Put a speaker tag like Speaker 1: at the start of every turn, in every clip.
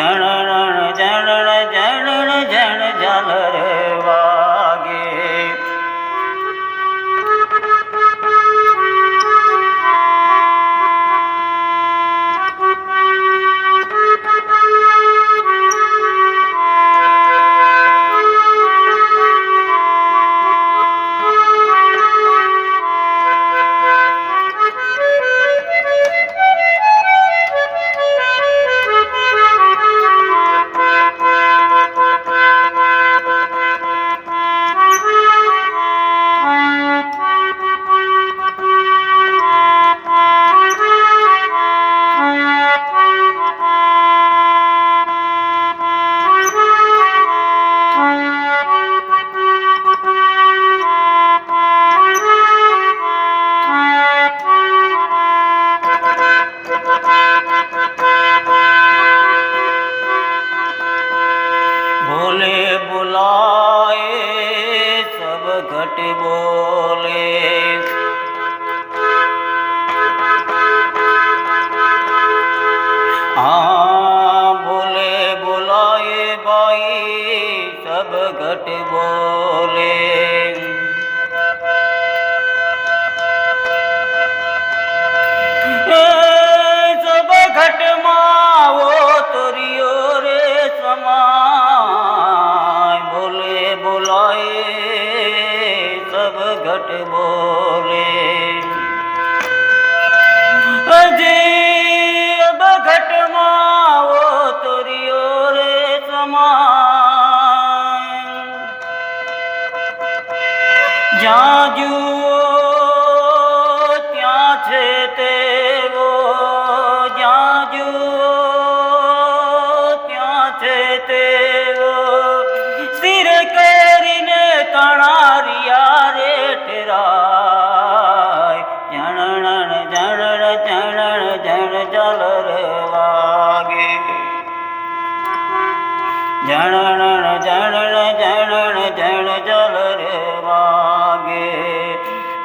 Speaker 1: જણ રણ જણ જણ જણ જળ રે ઘટ બોલે.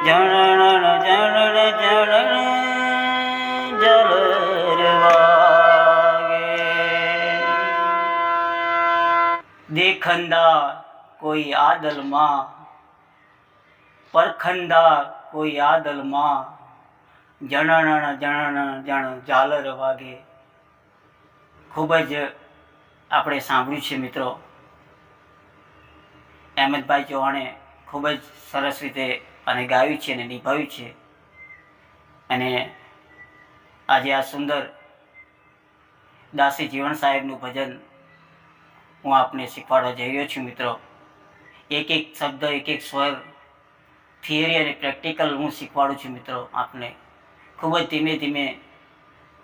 Speaker 1: જણ જણણ જણ જલ દેખંદા કોઈ આદલમાં પરખંદા કોઈ આદલમાં, જણણ જણણ, જણ, ઝાલર વાગે. ખૂબ જ આપણે સાંભળ્યું છે મિત્રો. અહેમદભાઈ ચૌહાણે ખૂબ જ સરસ રીતે અને ગાયું છે અને નિભાવ્યું છે. અને આજે આ સુંદર દાસી જીવન સાહેબનું ભજન હું આપને શીખવાડવા જઈ રહ્યો છું મિત્રો. એક એક શબ્દ, એક એક સ્વર થિયરી અને પ્રેક્ટિકલ હું શીખવાડું છું મિત્રો આપને. ખૂબ જ ધીમે ધીમે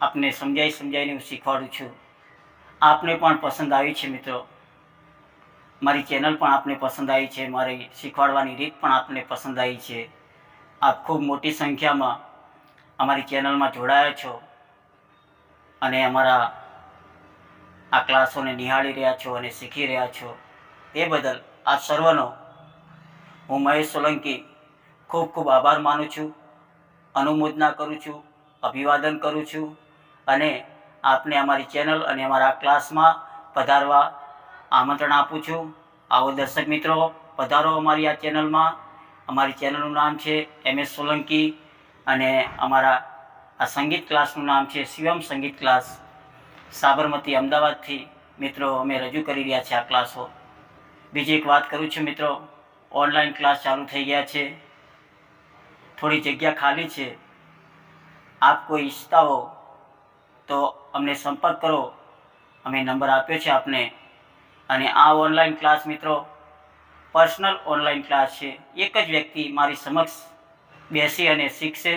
Speaker 1: આપને સમજાઈ સમજાવીને હું શીખવાડું છું. આપને પણ પસંદ આવી છે મિત્રો. મારી ચેનલ પણ આપને પસંદ આવી છે, મારી શીખવાડવાની રીત પણ આપને પસંદ આવી છે. આપ ખૂબ મોટી સંખ્યામાં અમારી ચેનલમાં જોડાયા છો અને અમારા આ ક્લાસોને નિહાળી રહ્યા છો અને શીખી રહ્યા છો. એ બદલ આ સર્વનો હું મહેશ સોલંકી ખૂબ ખૂબ આભાર માનું છું, અનુમોદના કરું છું, અભિવાદન કરું છું અને આપને અમારી ચેનલ અને અમારા ક્લાસમાં પધારવા આમંત્રણ આપું છું. આવો દર્શક મિત્રો, પધારો અમારી આ ચેનલમાં. અમારી ચેનલનું નામ છે એમ એસ સોલંકી અને અમારા આ સંગીત ક્લાસનું નામ છે શિવમ સંગીત ક્લાસ. સાબરમતી અમદાવાદથી મિત્રો અમે રજૂ કરી રહ્યા છે આ ક્લાસો. બીજી એક વાત કરું છું મિત્રો, ઓનલાઈન ક્લાસ ચાલુ થઈ ગયા છે. થોડી જગ્યા ખાલી છે. આપ કોઈ ઈચ્છતા હો તો અમને સંપર્ક કરો. અમે નંબર આપ્યો છે આપને. અને આ ઓનલાઈન ક્લાસ મિત્રો પર્સનલ ઓનલાઈન ક્લાસ છે. એક જ વ્યક્તિ મારી સમક્ષ બેસી અને શીખશે.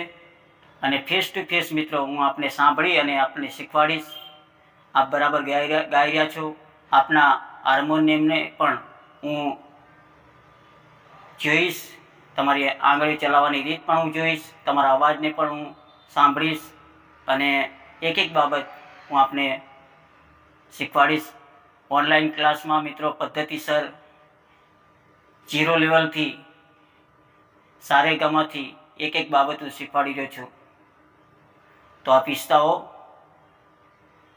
Speaker 1: અને ફેસ ટુ ફેસ મિત્રો, હું આપને સાંભળી અને આપને શીખવાડીશ. આપ બરાબર ગાઈ ગાઈ રહ્યા છો. આપના હાર્મોનિયમને પણ હું જોઈશ. તમારી આંગળી ચલાવવાની રીત પણ હું જોઈશ. તમારા અવાજને પણ હું સાંભળીશ. અને એક એક બાબત હું આપને શીખવાડીશ. ઓનલાઈન ક્લાસમાં મિત્રો પદ્ધતિસર ઝીરો લેવલથી સારેગામાથી એક એક બાબત હું શીખવાડી રહ્યો છું. તો આપ ઈચ્છતા હો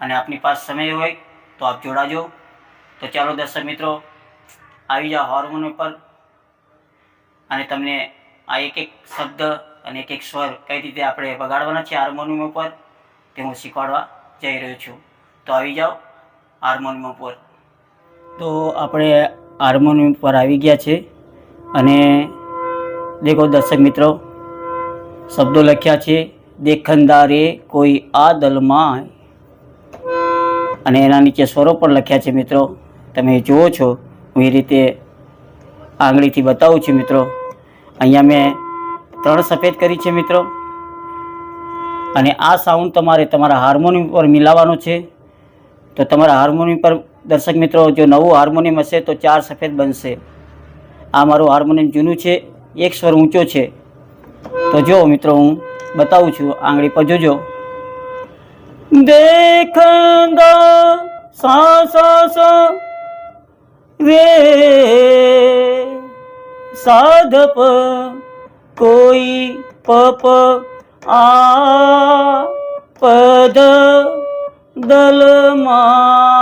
Speaker 1: અને આપની પાસે સમય હોય તો આપ જોડાજો. તો ચાલો દર્શક મિત્રો, આવી જાઓ હોર્મોન ઉપર અને તમને આ એક એક શબ્દ અને એક એક સ્વર કઈ રીતે આપણે વગાડવાના છે હાર્મોનિયમ ઉપર તે હું શીખવાડવા જઈ રહ્યો છું. તો આવી જાઓ. હાર્મોનિયમ ઉપર. તો આપણે હાર્મોનિયમ પર આવી ગયા છે અને દેખો દર્શક મિત્રો, શબ્દો લખ્યા છે, દેખંદારે કોઈ આ દલમાં અને એના નીચે સ્વરો પણ લખ્યા છે મિત્રો. તમે જુઓ છો, હું એ રીતે આંગળીથી બતાવું છું મિત્રો. અહીંયા મેં ત્રણ સફેદ કરી છે મિત્રો. અને આ સાઉન્ડ તમારે તમારા હાર્મોનિયમ પર મિલાવવાનો છે. તો તમારા હાર્મોનિયમ પર દર્શક મિત્રો, જો નવું હાર્મોનિયમ હશે તો ચાર સફેદ બનશે. આ મારું હાર્મોનિયમ જૂનું છે, એક સ્વર ઊંચો છે. તો જો મિત્રો, હું બતાવું છું, આંગળી પર જોજો. દેખંદા સા સા સા રે. સાધપ કોઈ પપ આ પદ દલમાય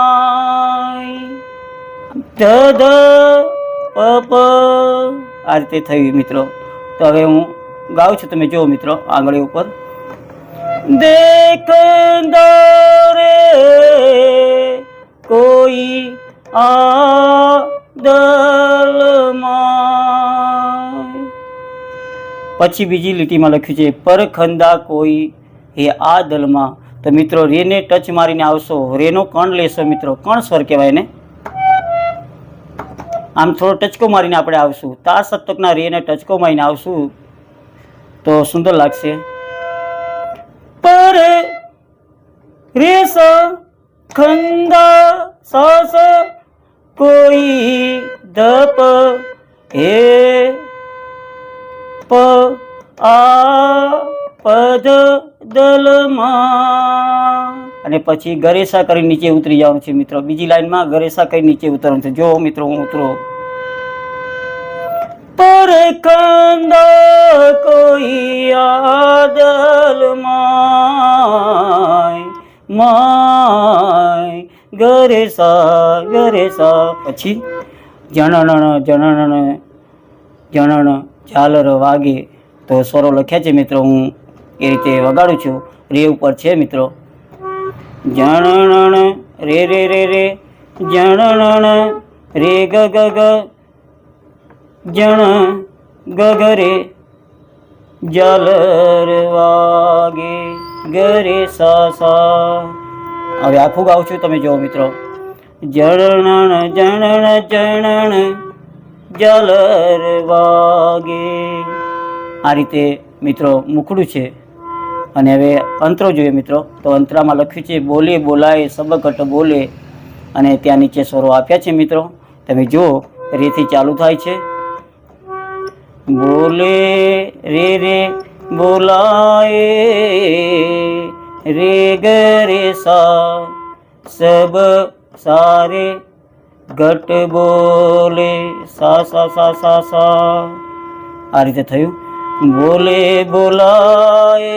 Speaker 1: ધ પપ આ રીતે થયું મિત્રો. તો હવે હું ગાઉં છું, તમે જુઓ મિત્રો આંગળી ઉપર. દેખંદરે કોઈ આ દલમાય પછી બીજી લીટીમાં લખ્યું છે, પરખંદા કોઈ એ આ દલમાં તો મિત્રો, રેને ટચ મારીને આવશો. રેનો કણ લેશો મિત્રો. કણ સ્વર કહેવાય ને આમ થોડો ટચકો મારીને આપણે આવશું. તા સપ્તકના રેને ટચકો મારીને આવશું. તો સુંદર લાગશે. પર રે સ ખંદા સસ કોઈ ધપ હે પ આ પ પદ દલમાં. અને પછી ગરેસા કરી નીચે ઉતરી જવાનું છે મિત્રો. બીજી લાઈનમાં ગરેસા કરી નીચે ઉતરવાનું છે. જો મિત્રો હું ઉતરો. પર કંદ કોઈ આદલમાં માય ગરેસા ગરેસા. પછી જણણ જણણ જણણ. ઝાલર વાગે. તો સ્વરો લખ્યા છે મિત્રો હું. એ રીતે વગાડું છું. રે ઉપર છે મિત્રો. જણણ રે રે રે રે. જણણ રે, ગ ગ ગ. જણ ગગ રે. ઝાલર વાગે ગરે સા સા. હવે આખું ગાઉં છું તમે જુઓ મિત્રો. જણણ જણણ જણણ. જલર વાગે. આ રીતે મિત્રો મુખડું છે. અને હવે અંતરો જોઈએ મિત્રો. તો અંતરામાં લખ્યું છે, બોલે, બોલાય સબકટ બોલે. અને ત્યાં નીચે સ્વરો આપ્યા છે મિત્રો. તમે જુઓ, રેથી ચાલુ થાય છે. બોલે, રે રે, બોલાય, રે, ગ, રે, સા, સબ સારે ઘટ બોલે. સા સા સા સા સા. આ રીતે થયું. બોલે બોલાએ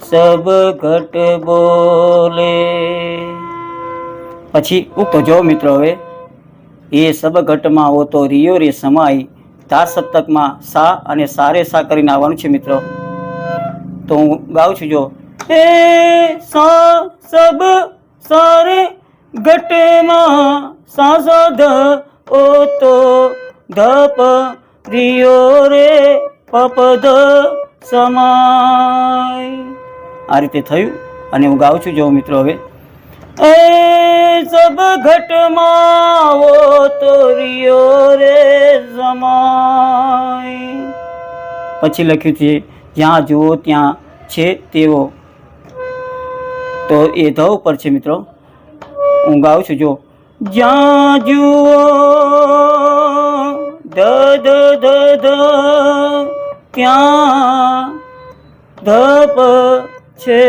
Speaker 1: સબ ઘટ બોલે. પછી ઉક્ત જો મિત્રો હવે, એ સબઘટમાં હોતો રિયો રે સમાય તાર સપ્તકમાં સા અને સારે સા કરીને આવવાનું છે મિત્રો. તો હું ગાઉં છું જો એ સા સબ સારે ઘટમાં સા સા ધ ઓ તો રિયો રે પપદ સમાય. આ રીતે થયું અને હું ગાઉં છું જો મિત્રો હવે. એ સબ ઘટમાં તો રિયો રે સમાય. પછી લખ્યું છે, જ્યાં જુઓ ત્યાં છે તેવો તો એ ધ ઉપર છે મિત્રો. હું ગાઉં છું જો, જ્યાં જુઓ ધ ધ ધ ધ ત્યાં ધપ છે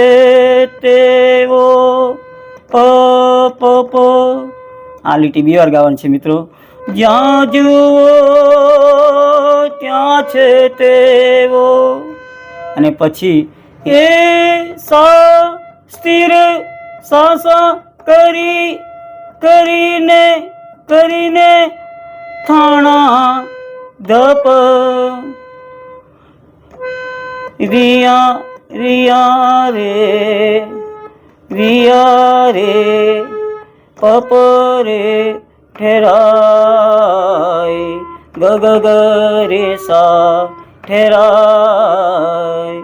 Speaker 1: તેવો, પ પ પ. આ લીટી બે વાર ગાવાની છે મિત્રો. જ્યાં જુઓ, ત્યાં છે તેવો. અને પછી એ સા સ્થિર સા સા કરી, કરીને કરીને થાણા ધપ રિયા રિયા રે રિયા રે, પપ રે ઠેરાય, ગગ ગ રે સા ઠેરાય.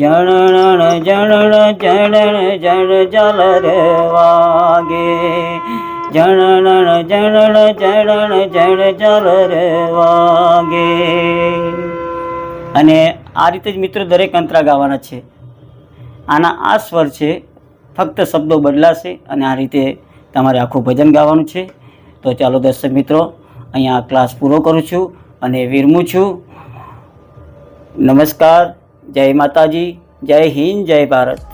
Speaker 1: જણણ જણણ જણણ જણ જલ રે વાગે. જણણ જણણ જણણ જણ જલ રે વાગે. અને આ રીતે જ મિત્રો દરેક અંતરા ગાવાના છે. આના આ સ્વર છે, ફક્ત શબ્દો બદલાશે અને આ રીતે તમારે આખું ભજન ગાવાનું છે. તો ચાલો દર્શક મિત્રો, અહીંયા ક્લાસ પૂરો કરું છું અને વિરમું છું. નમસ્કાર, જય માતાજી, જય હિન્દ, જય ભારત.